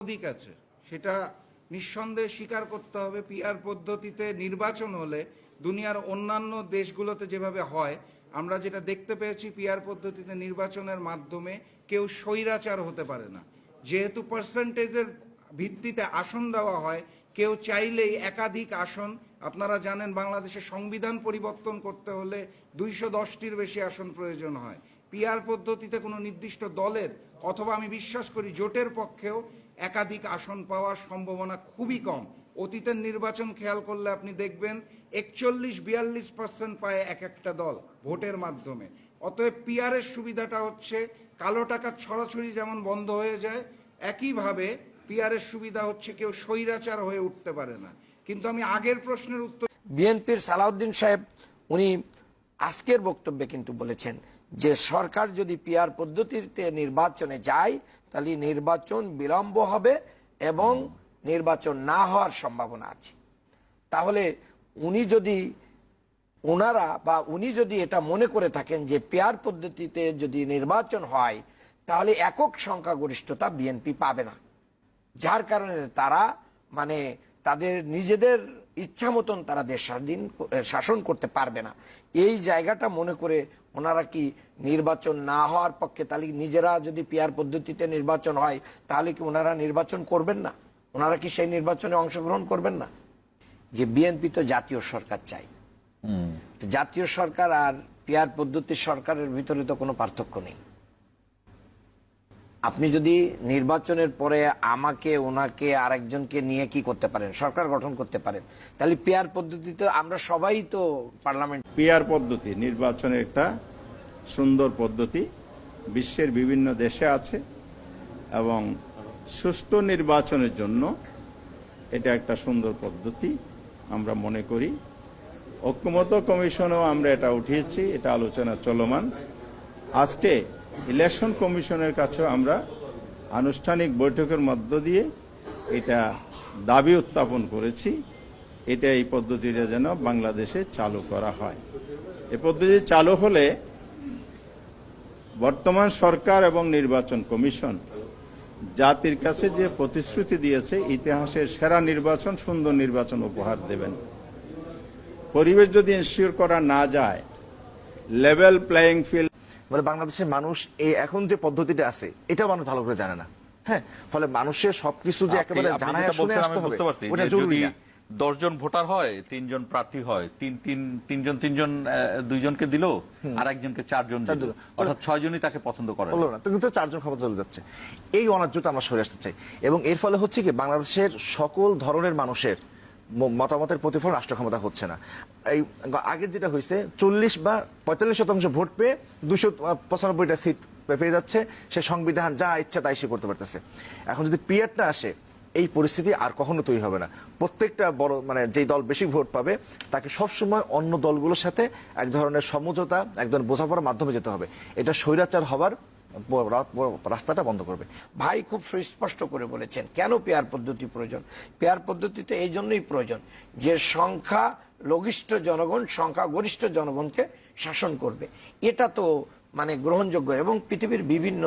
দিক আছে। সেটা নিঃসন্দেহে স্বীকার করতে হবে পিআর পদ্ধতিতে নির্বাচন হলে দুনিয়ার অন্যান্য দেশগুলোতে যেভাবে হয়, আমরা যেটা দেখতে পেয়েছি পিআর পদ্ধতিতে নির্বাচনের মাধ্যমে কেউ স্বৈরাচার হতে পারে না। যেহেতু পার্সেন্টেজের ভিত্তিতে আসন দেওয়া হয়, কেউ চাইলেই একাধিক আসন, আপনারা জানেন বাংলাদেশের সংবিধান পরিবর্তন করতে হলে দুইশো দশটির বেশি আসন প্রয়োজন হয়। পিআর পদ্ধতিতে কোনো নির্দিষ্ট দলের, অথবা আমি বিশ্বাস করি জোটের পক্ষেও একাধিক আসন পাওয়ার সম্ভাবনা খুবই কম। অতীতের নির্বাচন খেয়াল করলে আপনি দেখবেন একচল্লিশ, বিয়াল্লিশ পার্সেন্ট পায় এক একটা দল ভোটের মাধ্যমে। অতএব পিআরের সুবিধাটা হচ্ছে কালো টাকার ছড়াছড়ি যেমন বন্ধ হয়ে যায়, একইভাবে পিআরের সুবিধা হচ্ছে কেউ স্বৈরাচার হয়ে উঠতে পারে না। কিন্তু আমি আগের প্রশ্নের উত্তর বিএনপির সালাউদ্দিন সাহেব, উনি আজকের বক্তব্যে কিন্তু বলেছেন যে সরকার যদি পিআর পদ্ধতিতে নির্বাচনে যায়, তাহলে নির্বাচন বিলম্ব হবে এবং নির্বাচন না হওয়ার সম্ভাবনা আছে। তাহলে উনি যদি ওনারা বা উনি যদি এটা মনে করে থাকেন যে পেয়ার পদ্ধতিতে যদি নির্বাচন হয়, তাহলে একক সংখ্যাগরিষ্ঠতা বিএনপি পাবে না। যার কারণে তারা মানে তাদের নিজেদের ইচ্ছা মতন তারা দেশ স্বাধীন শাসন করতে পারবে না। এই জায়গাটা মনে করে ওনারা কি নির্বাচন না হওয়ার পক্ষে তাহলে নিজেরা যদি পিয়ার পদ্ধতিতে নির্বাচন হয় তাহলে কি ওনারা নির্বাচন করবেন না? ওনারা কি সেই নির্বাচনে অংশগ্রহণ করবেন না? যে বিএনপি তো জাতীয় সরকার চাই। তো জাতীয় সরকার আর পিয়ার পদ্ধতির সরকারের ভিতরে তো কোনো পার্থক্য নেই। আপনি যদি নির্বাচনের পরে আমাকে, ওনাকে, আরেকজনকে নিয়ে কি করতে পারেন? সরকার গঠন করতে পারেন? তাহলে পেয়ার পদ্ধতিতে আমরা সবাই তো পার্লামেন্ট পিআর পদ্ধতি, নির্বাচনের একটা সুন্দর পদ্ধতি। বিশ্বের বিভিন্ন দেশে আছে এবং সুষ্ঠু নির্বাচনের জন্য এটা একটা সুন্দর পদ্ধতি আমরা মনে করি। ঐক্যমত কমিশনেও আমরা এটা উঠিয়েছি, এটা আলোচনা চলমান। আজকে ইলেকশন কমিশনের কাছেও আমরা আনুষ্ঠানিক বৈঠকের মধ্য দিয়ে এটা দাবি উত্থাপন করেছি। এটা এই পদ্ধতিটা যেন বাংলাদেশে চালু করা হয়। এই পদ্ধতি চালু হলে বর্তমান সরকার এবং নির্বাচন কমিশন জাতির কাছে যে প্রতিশ্রুতি দিয়েছে, ইতিহাসের সেরা নির্বাচন, সুন্দর নির্বাচন উপহার দেবেন। পরিবেশ যদি ইনশিওর করা না যায় লেভেল প্লেয়িং ফিল্ড মানে বাংলাদেশের মানুষ এই এখন যে পদ্ধতিটা আছে এটাও মানুষ ভালো করে জানে না। হ্যাঁ ফলে মানুষের সবকিছু যে একেবারে জানায় শুনে আসতে হবে ওটা জরুরি যদি না। দশজন ভোটার হয় তিনজন প্রার্থী হয় তিন তিন তিনজন তিনজন দুইজনকে দিল আর একজনকে চারজন দিল। অর্থাৎ ছয়জনই তাকে পছন্দ করে হলো না কিন্তু চারজন ক্ষমতা চলে যাচ্ছে। এই অনার্যতা আমরা সরে আসতে চাই। এবং এর ফলে হচ্ছে কি বাংলাদেশের সকল ধরনের মানুষের মতামতের প্রতিফলন রাষ্ট্র ক্ষমতা হচ্ছে না। এই আগের যেটা হয়েছে, চল্লিশ বা পঁয়তাল্লিশ শতাংশ ভোট পেয়ে দুশো পঁচানব্বইটা সিট পেয়ে যাচ্ছে। সে সংবিধান যা ইচ্ছা তাই সে করতে পারতেছে। এখন যদি পিয়ারটা আসে, এই পরিস্থিতি আর কখনো তৈরি হবে না। প্রত্যেকটা বড় মানে যেই দল বেশি ভোট পাবে, তাকে সবসময় অন্য দলগুলোর সাথে এক ধরনের সমঝোতা, এক ধরনের বোঝাপড়ার মাধ্যমে যেতে হবে। এটা স্বৈরাচার হবার রাস্তাটা বন্ধ করবে। ভাই খুব সুস্পষ্ট করে বলেছেন, কেন পেয়ার পদ্ধতি প্রয়োজন? পেয়ার পদ্ধতি তো এই জন্যই প্রয়োজন যে সংখ্যা লঘিষ্ঠ জনগণ, সংখ্যা গরিষ্ঠ জনগণকে শাসন করবে। এটা তো মানে গ্রহণযোগ্য এবং পৃথিবীর বিভিন্ন